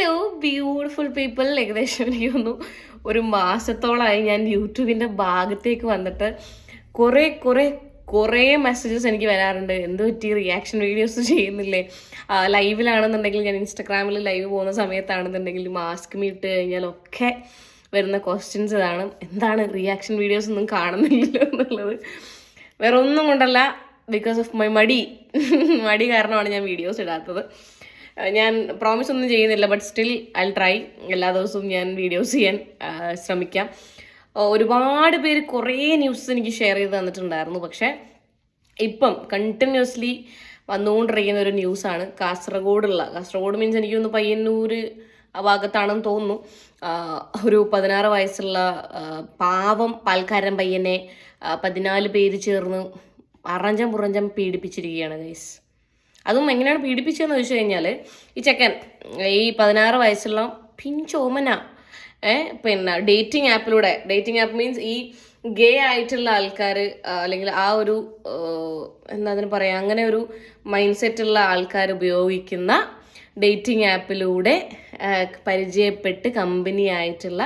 Hello beautiful people ഏകദേശം എനിക്ക് തോന്നുന്നു ഒരു മാസത്തോളമായി ഞാൻ യൂട്യൂബിന്റെ ഭാഗത്തേക്ക് വന്നിട്ട് കുറേ കുറേ കുറേ മെസ്സേജസ് എനിക്ക് വരാറുണ്ട്. എന്ത് പറ്റി? റിയാക്ഷൻ വീഡിയോസ് ചെയ്യുന്നില്ലേ? ലൈവിലാണെന്നുണ്ടെങ്കിൽ ഞാൻ ഇൻസ്റ്റാഗ്രാമിൽ ലൈവ് പോകുന്ന സമയത്താണെന്നുണ്ടെങ്കിൽ മാസ്ക് മീട്ട് കഴിഞ്ഞാലൊക്കെ വരുന്ന ക്വസ്റ്റ്യൻസ് ഇതാണ്. എന്താണ് റിയാക്ഷൻ വീഡിയോസ് ഒന്നും കാണുന്നില്ലല്ലോ എന്നുള്ളത്? വേറെ ഒന്നും കൊണ്ടല്ല ബിക്കോസ് ഓഫ് മൈ മടി. മടി കാരണമാണ് ഞാൻ വീഡിയോസ് ഇടാത്തത്. ഞാൻ പ്രോമിസ് ഒന്നും ചെയ്യുന്നില്ല ബട്ട് സ്റ്റിൽ ഐ ട്രൈ എല്ലാ ദിവസവും ഞാൻ വീഡിയോസ് ചെയ്യാൻ ശ്രമിക്കാം. ഒരുപാട് പേര് കുറേ ന്യൂസ് എനിക്ക് ഷെയർ ചെയ്ത് തന്നിട്ടുണ്ടായിരുന്നു പക്ഷേ ഇപ്പം കണ്ടിന്യൂസ്ലി വന്നുകൊണ്ടിരിക്കുന്ന ഒരു ന്യൂസാണ് കാസർഗോഡുള്ള. കാസർഗോഡ് മീൻസ് എനിക്ക് തോന്നുന്നു പയ്യന്നൂർ ആ ഭാഗത്താണെന്ന് തോന്നുന്നു. ഒരു പതിനാറ് വയസ്സുള്ള പാവം പാൽക്കാരൻ പയ്യനെ പതിനാല് പേര് ചേർന്ന് അറഞ്ചം പുറഞ്ചം പീഡിപ്പിച്ചിരിക്കുകയാണ് ഗൈസ് അതും എങ്ങനെയാണ് പീഡിപ്പിച്ചതെന്ന് ചോദിച്ചു കഴിഞ്ഞാൽ ഈ ചെക്കൻ ഈ പതിനാറ് വയസ്സുള്ള പിഞ്ചോമന ഏഹ് പിന്നെ ഡേറ്റിംഗ് ആപ്പിലൂടെ ഡേറ്റിംഗ് ആപ്പ് മീൻസ് ഈ ഗേ ആയിട്ടുള്ള ആൾക്കാർ അല്ലെങ്കിൽ ആ ഒരു എന്താ അതിന് പറയാ അങ്ങനെ ഒരു മൈൻഡ് സെറ്റുള്ള ആൾക്കാർ ഉപയോഗിക്കുന്ന ഡേറ്റിംഗ് ആപ്പിലൂടെ പരിചയപ്പെട്ട് കമ്പനി ആയിട്ടുള്ള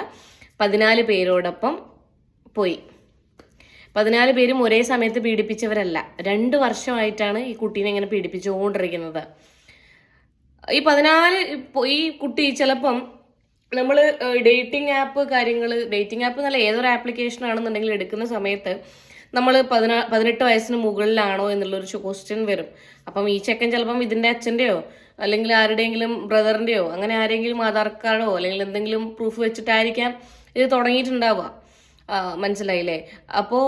പതിനാല് പേരോടൊപ്പം പോയി. പതിനാല് പേരും ഒരേ സമയത്ത് പീഡിപ്പിച്ചവരല്ല. രണ്ട് വർഷമായിട്ടാണ് ഈ കുട്ടീനെ ഇങ്ങനെ പീഡിപ്പിച്ചുകൊണ്ടിരിക്കുന്നത്. ഈ പതിനാല് ഈ കുട്ടി ചിലപ്പം നമ്മൾ ഡേറ്റിംഗ് ആപ്പ് കാര്യങ്ങൾ ഡേറ്റിംഗ് ആപ്പ് നല്ല ഏതൊരു ആപ്ലിക്കേഷൻ ആണെന്നുണ്ടെങ്കിൽ എടുക്കുന്ന സമയത്ത് നമ്മൾ പതിനാ പതിനെട്ട് വയസ്സിന് മുകളിലാണോ എന്നുള്ളൊരു ക്വസ്റ്റ്യൻ വരും. അപ്പം ഈ ചെക്കൻ ചിലപ്പം ഇതിന്റെ അച്ഛന്റെയോ അല്ലെങ്കിൽ ആരുടെയെങ്കിലും ബ്രദറിന്റെയോ അങ്ങനെ ആരെങ്കിലും ആധാർ കാർഡോ അല്ലെങ്കിൽ എന്തെങ്കിലും പ്രൂഫ് വെച്ചിട്ടായിരിക്കാം ഇത് തുടങ്ങിയിട്ടുണ്ടാവുക. മനസ്സിലായില്ലേ? അപ്പോൾ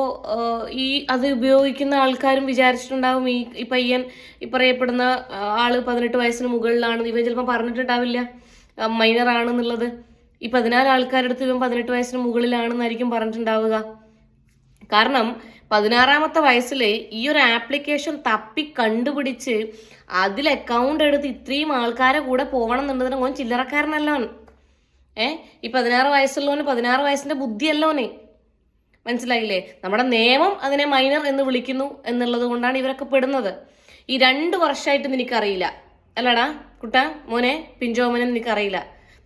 ഈ അത് ഉപയോഗിക്കുന്ന ആൾക്കാരും വിചാരിച്ചിട്ടുണ്ടാവും ഈ ഈ പയ്യൻ ഈ പറയപ്പെടുന്ന ആൾ പതിനെട്ട് വയസ്സിന് മുകളിലാണ് ഇവൻ ചിലപ്പോൾ പറഞ്ഞിട്ടുണ്ടാവില്ല. മൈനർ ആണെന്നുള്ളത്. ഈ പതിനാല് ആൾക്കാരുടെ അടുത്ത് ഇവൻ പതിനെട്ട് വയസ്സിന് മുകളിലാണെന്നായിരിക്കും പറഞ്ഞിട്ടുണ്ടാവുക. കാരണം പതിനാറാമത്തെ വയസ്സിൽ ഈ ഒരു ആപ്ലിക്കേഷൻ തപ്പി കണ്ടുപിടിച്ച് അതിൽ അക്കൗണ്ട് എടുത്ത് ഇത്രയും ആൾക്കാരെ കൂടെ പോകണം എന്നുള്ളതിന് ഓൻ ചില്ലറക്കാരനല്ലോ ഏഹ് ഈ പതിനാറ് വയസ്സുള്ളവന് പതിനാറ് വയസ്സിന്റെ ബുദ്ധിയല്ലോനെ. മനസ്സിലായില്ലേ? നമ്മുടെ നിയമം അതിനെ മൈനർ എന്ന് വിളിക്കുന്നു എന്നുള്ളത് കൊണ്ടാണ് ഇവരൊക്കെ പെടുന്നത്. ഈ രണ്ട് വർഷമായിട്ട് നിനക്കറിയില്ല. അല്ലടാ കുട്ട മോനെ പിഞ്ചോമനെ നിനക്കറിയില്ല.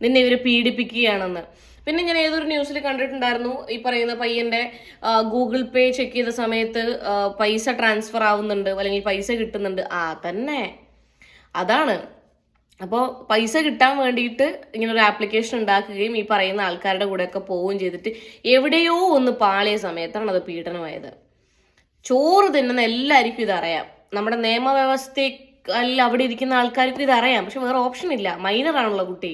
നിന്നെ ഇവർ പീഡിപ്പിക്കുകയാണെന്ന്. പിന്നെ ഞാൻ ഏതൊരു ന്യൂസിൽ കണ്ടിട്ടുണ്ടായിരുന്നു ഈ പറയുന്ന പയ്യന്റെ ഗൂഗിൾ പേ ചെക്ക് ചെയ്ത സമയത്ത് പൈസ ട്രാൻസ്ഫർ ആവുന്നുണ്ട് അല്ലെങ്കിൽ പൈസ കിട്ടുന്നുണ്ട്. ആ തന്നെ അതാണ്. അപ്പോൾ പൈസ കിട്ടാൻ വേണ്ടിയിട്ട് ഇങ്ങനെ ഒരു ആപ്ലിക്കേഷൻ ഉണ്ടാക്കുകയും ഈ പറയുന്ന ആൾക്കാരുടെ കൂടെയൊക്കെ പോവുകയും ചെയ്തിട്ട് എവിടെയോ ഒന്ന് പാളിയ സമയത്താണ് അത് പീഡനമായത്. ചോറ് തിന്നുന്ന എല്ലാവർക്കും ഇതറിയാം. നമ്മുടെ നിയമവ്യവസ്ഥയിൽ അവിടെ ഇരിക്കുന്ന ആൾക്കാർക്കും ഇതറിയാം. പക്ഷെ വേറെ ഓപ്ഷൻ ഇല്ല. മൈനറാണുള്ള കുട്ടി.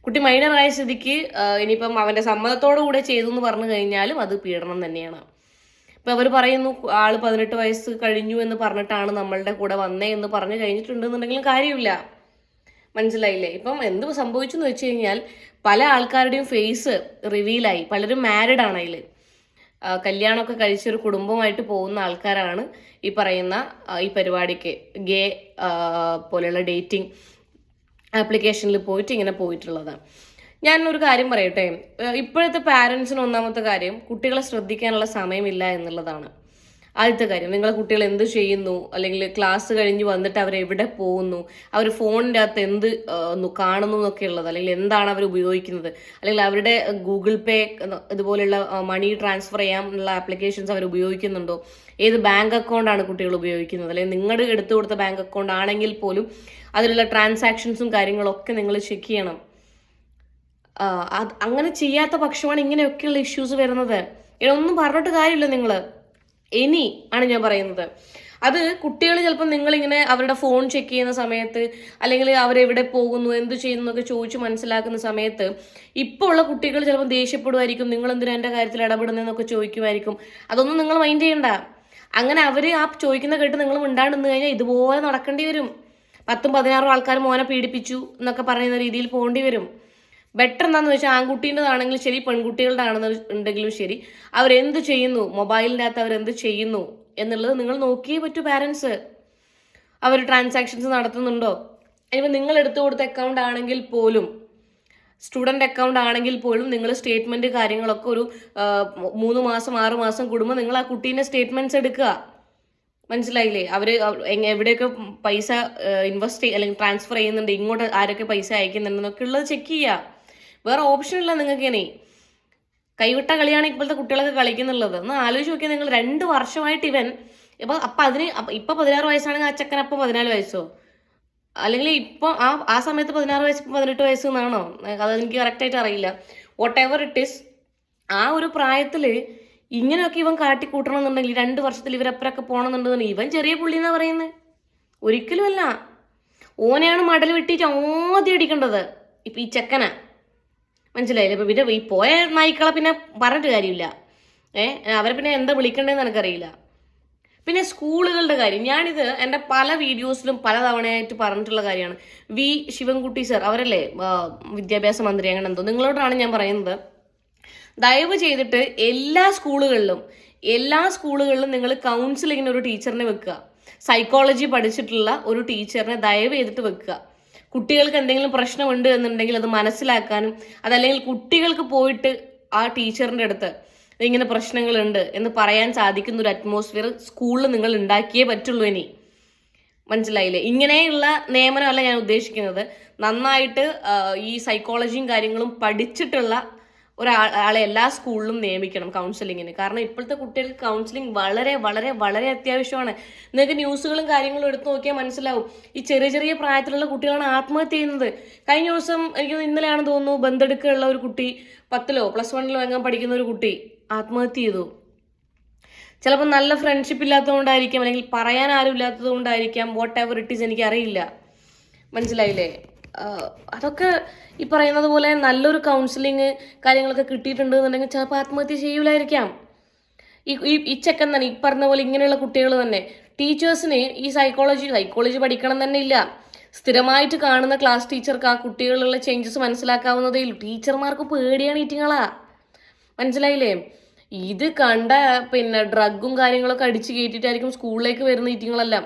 കുട്ടി മൈനറായ സ്ഥിതിക്ക് ഇനിയിപ്പം അവന്റെ സമ്മതത്തോടു കൂടെ ചെയ്തു എന്ന് പറഞ്ഞു കഴിഞ്ഞാലും അത് പീഡനം തന്നെയാണ്. ഇപ്പം അവർ പറയുന്നു ആൾ പതിനെട്ട് വയസ്സ് കഴിഞ്ഞു എന്ന് പറഞ്ഞിട്ടാണ് നമ്മളുടെ കൂടെ വന്നേ എന്ന് പറഞ്ഞു കഴിഞ്ഞിട്ടുണ്ടെന്നുണ്ടെങ്കിലും കാര്യമില്ല. മനസ്സിലായില്ലേ? ഇപ്പം എന്ത് സംഭവിച്ചു എന്ന് വെച്ച് കഴിഞ്ഞാൽ പല ആൾക്കാരുടെയും ഫേസ് റിവീലായി പലരും മാരിഡ് ആണ് അതിൽ കല്യാണമൊക്കെ കഴിച്ചൊരു കുടുംബമായിട്ട് പോകുന്ന ആൾക്കാരാണ് ഈ പറയുന്ന ഈ പരിപാടിക്ക്. ഗേ പോലെയുള്ള ഡേറ്റിംഗ് ആപ്ലിക്കേഷനിൽ പോയിട്ട് ഇങ്ങനെ പോയിട്ടുള്ളത്. ഞാൻ ഒരു കാര്യം പറയട്ടെ? ഇപ്പോഴത്തെ പാരൻസിന് ഒന്നാമത്തെ കാര്യം കുട്ടികളെ ശ്രദ്ധിക്കാനുള്ള സമയമില്ല എന്നുള്ളതാണ്. ആദ്യത്തെ കാര്യം നിങ്ങളെ കുട്ടികൾ എന്ത് ചെയ്യുന്നു? അല്ലെങ്കിൽ ക്ലാസ് കഴിഞ്ഞ് വന്നിട്ട് അവർ എവിടെ പോകുന്നു? അവർ ഫോണിന്റെ അകത്ത് എന്ത് കാണുന്നു എന്നൊക്കെ ഉള്ളത് അല്ലെങ്കിൽ എന്താണ് അവർ ഉപയോഗിക്കുന്നത്? അല്ലെങ്കിൽ അവരുടെ ഗൂഗിൾ പേ ഇതുപോലെയുള്ള മണി ട്രാൻസ്ഫർ ചെയ്യാനുള്ള ആപ്ലിക്കേഷൻസ് അവർ ഉപയോഗിക്കുന്നുണ്ടോ? ഏത് ബാങ്ക് അക്കൗണ്ടാണ് കുട്ടികൾ ഉപയോഗിക്കുന്നത്? അല്ലെങ്കിൽ നിങ്ങളുടെ എടുത്തു കൊടുത്ത ബാങ്ക് അക്കൗണ്ട് ആണെങ്കിൽ പോലും അതിലുള്ള ട്രാൻസാക്ഷൻസും കാര്യങ്ങളൊക്കെ നിങ്ങൾ ചെക്ക് ചെയ്യണം. അങ്ങനെ ചെയ്യാത്ത പക്ഷമാണ് ഇങ്ങനെയൊക്കെയുള്ള ഇഷ്യൂസ് വരുന്നത്. ഇതൊന്നും പറഞ്ഞിട്ട് കാര്യമില്ല നിങ്ങൾ ഇനി ആണ് ഞാൻ പറയുന്നത്. അത് കുട്ടികൾ ചിലപ്പോൾ നിങ്ങളിങ്ങനെ അവരുടെ ഫോൺ ചെക്ക് ചെയ്യുന്ന സമയത്ത് അല്ലെങ്കിൽ അവരെവിടെ പോകുന്നു എന്ത് ചെയ്യുന്നു എന്നൊക്കെ ചോദിച്ച് മനസ്സിലാക്കുന്ന സമയത്ത് ഇപ്പോൾ ഉള്ള കുട്ടികൾ ചിലപ്പോൾ ദേഷ്യപ്പെടുമായിരിക്കും നിങ്ങൾ എന്തിനാ എന്റെ കാര്യത്തിൽ ഇടപെടുന്നതെന്നൊക്കെ ചോദിക്കുമായിരിക്കും. അതൊന്നും നിങ്ങൾ മൈൻഡ് ചെയ്യണ്ട. അങ്ങനെ അവർ ആ ചോദിക്കുന്ന കേട്ട് നിങ്ങൾ മിണ്ടാണ്ട് നിന്ന് കഴിഞ്ഞാൽ ഇതുപോലെ നടക്കേണ്ടി വരും. പത്തും പതിനാറും ആൾക്കാർ മോനെ പീഡിപ്പിച്ചു എന്നൊക്കെ പറയുന്ന രീതിയിൽ പോകേണ്ടി വരും. ബെറ്റർ എന്താണെന്ന് വെച്ചാൽ ആൺകുട്ടീന്റെതാണെങ്കിലും ശരി പെൺകുട്ടികളുടെ ആണെന്ന് ഉണ്ടെങ്കിലും ശരി അവരെന്ത് ചെയ്യുന്നു? മൊബൈലിന്റെ അകത്ത് അവരെന്ത് ചെയ്യുന്നു? എന്നുള്ളത് നിങ്ങൾ നോക്കിയേ പറ്റൂ പാരൻസ് അവർ ട്രാൻസാക്ഷൻസ് നടത്തുന്നുണ്ടോ? ഇനിയിപ്പോൾ നിങ്ങൾ എടുത്തു കൊടുത്ത അക്കൗണ്ട് ആണെങ്കിൽ പോലും സ്റ്റുഡന്റ് അക്കൗണ്ട് ആണെങ്കിൽ പോലും നിങ്ങൾ സ്റ്റേറ്റ്മെന്റ് കാര്യങ്ങളൊക്കെ ഒരു മൂന്ന് മാസം ആറ് മാസം കൂടുമ്പോൾ നിങ്ങൾ ആ കുട്ടീന്റെ സ്റ്റേറ്റ്മെന്റ്സ് എടുക്കുക. മനസ്സിലായില്ലേ? അവർ എവിടെയൊക്കെ പൈസ ഇൻവെസ്റ്റ് അല്ലെങ്കിൽ ട്രാൻസ്ഫർ ചെയ്യുന്നുണ്ട് ഇങ്ങോട്ട് ആരൊക്കെ പൈസ അയക്കുന്നുണ്ടെന്നൊക്കെ ഉള്ളത് ചെക്ക് ചെയ്യുക. വേറെ ഓപ്ഷൻ ഇല്ല നിങ്ങൾക്ക് ഇനി. കൈവിട്ട കളിയാണ് ഇപ്പോഴത്തെ കുട്ടികളൊക്കെ കളിക്കുന്നുള്ളത്. ഒന്ന് ആലോചിച്ച് നോക്കിയാൽ നിങ്ങൾ രണ്ട് വർഷമായിട്ട് ഇവൻ ഇപ്പൊ അപ്പൊ അതിന് ഇപ്പൊ പതിനാറ് വയസ്സാണെങ്കിൽ ആ ചെക്കൻ അപ്പം പതിനാല് വയസ്സോ? അല്ലെങ്കിൽ ഇപ്പൊ ആ ആ സമയത്ത് പതിനാറ് വയസ്സ് പതിനെട്ട് വയസ്സ് എന്നാണോ? അത് എനിക്ക് കറക്റ്റായിട്ട് അറിയില്ല. വോട്ട് എവർ ഇറ്റ് ഇസ് ആ ഒരു പ്രായത്തിൽ ഇങ്ങനെയൊക്കെ ഇവൻ കാട്ടിക്കൂട്ടണം എന്നുണ്ടെങ്കിൽ രണ്ട് വർഷത്തിൽ ഇവരപ്പുറമൊക്കെ പോകണമെന്നുണ്ടെന്നുണ്ടെങ്കിൽ ഇവൻ ചെറിയ പുള്ളി എന്നാ പറയുന്നത് ഒരിക്കലുമല്ല. ഓനെയാണ് മടൽ വെട്ടിയിട്ട് ആദ്യം അടിക്കേണ്ടത്. ഇപ്പൊ ഈ ചെക്കന. മനസ്സിലായില്ലേ? ഇപ്പൊ പിന്നെ ഈ പോയ നായ്ക്കളെ പിന്നെ പറഞ്ഞിട്ട് കാര്യമില്ല. ഏ അവരെ പിന്നെ എന്താ വിളിക്കേണ്ടതെന്ന് എനിക്കറിയില്ല. പിന്നെ സ്കൂളുകളുടെ കാര്യം. ഞാനിത് എന്റെ പല വീഡിയോസിലും പല തവണയായിട്ട് പറഞ്ഞിട്ടുള്ള കാര്യമാണ്. വി ശിവൻകുട്ടി സർ അവരല്ലേ വിദ്യാഭ്യാസ മന്ത്രി അങ്ങനെ എന്തോ. നിങ്ങളോടാണ് ഞാൻ പറയുന്നത്. ദയവ് ചെയ്തിട്ട് എല്ലാ സ്കൂളുകളിലും എല്ലാ സ്കൂളുകളിലും നിങ്ങൾ കൗൺസിലിങ്ങിന് ഒരു ടീച്ചറിനെ വെക്കുക. സൈക്കോളജി പഠിച്ചിട്ടുള്ള ഒരു ടീച്ചറിനെ ദയവ് ചെയ്തിട്ട് വെക്കുക. കുട്ടികൾക്ക് എന്തെങ്കിലും പ്രശ്നമുണ്ട് എന്നുണ്ടെങ്കിൽ അത് മനസ്സിലാക്കാനും അതല്ലെങ്കിൽ കുട്ടികൾക്ക് പോയിട്ട് ആ ടീച്ചറിന്റെ അടുത്ത് ഇങ്ങനെ പ്രശ്നങ്ങളുണ്ട് എന്ന് പറയാൻ സാധിക്കുന്ന ഒരു അറ്റ്മോസ്ഫിയർ സ്കൂളിൽ നിങ്ങൾ ഉണ്ടാക്കിയേ പറ്റുള്ളൂ ഇനി. മനസ്സിലായില്ലേ? ഇങ്ങനെയുള്ള നിയമനമല്ല ഞാൻ ഉദ്ദേശിക്കുന്നത്. നന്നായിട്ട് ഈ സൈക്കോളജിയും കാര്യങ്ങളും പഠിച്ചിട്ടുള്ള ഒരാളെ എല്ലാ സ്കൂളിലും നിയമിക്കണം കൗൺസിലിങ്ങിന് കാരണം ഇപ്പോഴത്തെ കുട്ടികൾക്ക് കൗൺസിലിംഗ് വളരെ വളരെ വളരെ അത്യാവശ്യമാണ്. നിങ്ങൾക്ക് ന്യൂസുകളും കാര്യങ്ങളും എടുത്തു നോക്കിയാൽ മനസ്സിലാവും. ഈ ചെറിയ ചെറിയ പ്രായത്തിലുള്ള കുട്ടികളാണ് ആത്മഹത്യ ചെയ്യുന്നത്. കഴിഞ്ഞ ദിവസം എനിക്ക് ഇന്നലെയാണ് തോന്നുന്നു ബന്ധെടുക്കുള്ള ഒരു കുട്ടി പത്തിലോ പ്ലസ് വണ്ണിലോ എങ്ങാൻ പഠിക്കുന്ന ഒരു കുട്ടി ആത്മഹത്യ ചെയ്തു. ചിലപ്പോൾ നല്ല ഫ്രണ്ട്ഷിപ്പ് ഇല്ലാത്തതുകൊണ്ടായിരിക്കാം അല്ലെങ്കിൽ പറയാൻ ആരും ഇല്ലാത്തത് കൊണ്ടായിരിക്കാം വാട്ട് എവർ ഇറ്റ് ഈസ് എനിക്കറിയില്ല മനസ്സിലായില്ലേ? അതൊക്കെ ഈ പറയുന്നത് പോലെ നല്ലൊരു കൗൺസിലിങ് കാര്യങ്ങളൊക്കെ കിട്ടിയിട്ടുണ്ട് എന്നുണ്ടെങ്കിൽ ചിലപ്പോൾ ആത്മഹത്യ ചെയ്യൂലായിരിക്കാം. ഈ ഈ ചെക്കൻ തന്നെ ഈ പറഞ്ഞ പോലെ ഇങ്ങനെയുള്ള കുട്ടികൾ തന്നെ. ടീച്ചേഴ്സിന് ഈ സൈക്കോളജി സൈക്കോളജി പഠിക്കണം തന്നെ ഇല്ല. സ്ഥിരമായിട്ട് കാണുന്ന ക്ലാസ് ടീച്ചർക്ക് ആ കുട്ടികളിലുള്ള ചേഞ്ചസ് മനസ്സിലാക്കാവുന്നതേ ഉള്ളൂ. ടീച്ചർമാർക്ക് പേടിയാണ് ഈറ്റിങ്ങളാ. മനസ്സിലായില്ലേ? ഇത് കണ്ട പിന്നെ ഡ്രഗും കാര്യങ്ങളൊക്കെ അടിച്ചു കയറ്റിയിട്ടായിരിക്കും സ്കൂളിലേക്ക് വരുന്ന ഈറ്റിങ്ങളെല്ലാം.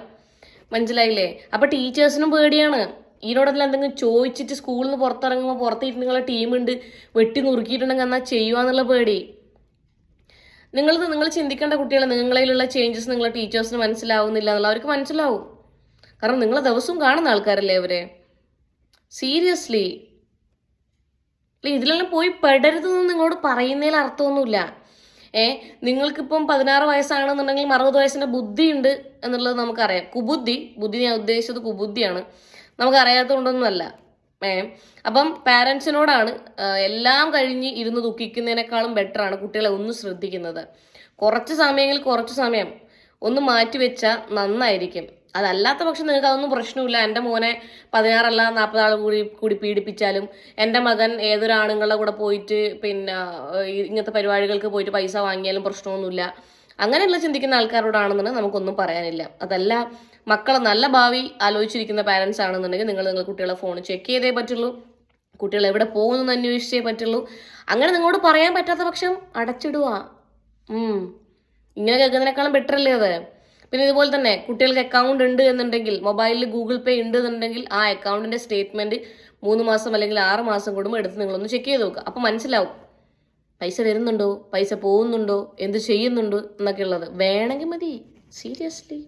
മനസ്സിലായില്ലേ? അപ്പൊ ടീച്ചേഴ്സിനും പേടിയാണ്. ഇതിനോടെല്ലാം എന്തെങ്കിലും ചോദിച്ചിട്ട് സ്കൂളിൽ നിന്ന് പുറത്തിറങ്ങുമ്പോൾ പുറത്തിട്ട് നിങ്ങളെ ടീമുണ്ട് വെട്ടി നുറുക്കിയിട്ടുണ്ടെങ്കിൽ എന്നാൽ ചെയ്യുവാന്നുള്ള പേടി. നിങ്ങൾ നിങ്ങൾ ചിന്തിക്കേണ്ട കുട്ടികളെ നിങ്ങളിലുള്ള ചേഞ്ചസ് നിങ്ങളെ ടീച്ചേഴ്സിന് മനസ്സിലാവുന്നില്ല എന്നുള്ള അവർക്ക് മനസ്സിലാവും. കാരണം നിങ്ങൾ ദിവസവും കാണുന്ന ആൾക്കാരല്ലേ അവരെ സീരിയസ്ലി ഇതിലെല്ലാം പോയി പെടരുതെന്ന് നിങ്ങളോട് പറയുന്നതിൽ അർത്ഥമൊന്നുമില്ല. ഏ നിങ്ങൾക്കിപ്പം പതിനാറ് വയസ്സാണെന്നുണ്ടെങ്കിൽ അറുപത് വയസ്സിന്റെ ബുദ്ധിയുണ്ട് എന്നുള്ളത് നമുക്കറിയാം. കുബുദ്ധി ബുദ്ധി ഞാൻ ഉദ്ദേശിച്ചത് കുബുദ്ധിയാണ്. നമുക്കറിയാത്തതുകൊണ്ടൊന്നുമല്ല ഏ? അപ്പം പാരൻസിനോടാണ് എല്ലാം കഴിഞ്ഞ് ഇരുന്ന് ദുഃഖിക്കുന്നതിനേക്കാളും ബെറ്ററാണ് കുട്ടികളെ ഒന്ന് ശ്രദ്ധിക്കുന്നത്. കുറച്ച് സമയങ്ങളിൽ കുറച്ച് സമയം ഒന്ന് മാറ്റി വെച്ചാൽ നന്നായിരിക്കും. അതല്ലാത്ത പക്ഷം നിങ്ങൾക്ക് അതൊന്നും പ്രശ്നമില്ല. എന്റെ മോനെ പതിനാറല്ല നാൽപ്പത് ആൾ കൂടി കൂടി പീഡിപ്പിച്ചാലും എന്റെ മകൻ ഏതൊരു ആണുങ്ങളുടെ കൂടെ പോയിട്ട് പിന്നെ ഇങ്ങനത്തെ പരിപാടികൾക്ക് പോയിട്ട് പൈസ വാങ്ങിയാലും പ്രശ്നമൊന്നുമില്ല. അങ്ങനെയുള്ള ചിന്തിക്കുന്ന ആൾക്കാരോടാണെന്നുണ്ടെങ്കിൽ നമുക്കൊന്നും പറയാനില്ല. അതല്ല മക്കളെ നല്ല ഭാവി ആലോചിച്ചിരിക്കുന്ന പാരൻസ് ആണെന്നുണ്ടെങ്കിൽ നിങ്ങൾ നിങ്ങളുടെ കുട്ടികളെ ഫോൺ ചെക്ക് ചെയ്തേ പറ്റുള്ളൂ. കുട്ടികൾ എവിടെ പോകുന്നു അന്വേഷിച്ചേ പറ്റുള്ളൂ. അങ്ങനെ നിങ്ങളോട് പറയാൻ പറ്റാത്ത പക്ഷം അടച്ചിടുക ഇങ്ങനെ കേൾക്കുന്നതിനേക്കാളും ബെറ്റർ അല്ലേ അത്? പിന്നെ ഇതുപോലെ തന്നെ കുട്ടികൾക്ക് അക്കൗണ്ട് ഉണ്ട് എന്നുണ്ടെങ്കിൽ മൊബൈലിൽ ഗൂഗിൾ പേ ഉണ്ട് എന്നുണ്ടെങ്കിൽ ആ അക്കൗണ്ടിന്റെ സ്റ്റേറ്റ്മെന്റ് മൂന്ന് മാസം അല്ലെങ്കിൽ ആറ് മാസം കൂടുമ്പോൾ എടുത്ത് നിങ്ങളൊന്ന് ചെക്ക് ചെയ്ത് നോക്കുക അപ്പം മനസ്സിലാവും. പൈസ വരുന്നുണ്ടോ? പൈസ പോകുന്നുണ്ടോ? എന്ത് ചെയ്യുന്നുണ്ടോ? എന്നൊക്കെ ഉള്ളത്. വേണമെങ്കിൽ മതി. സീരിയസ്ലി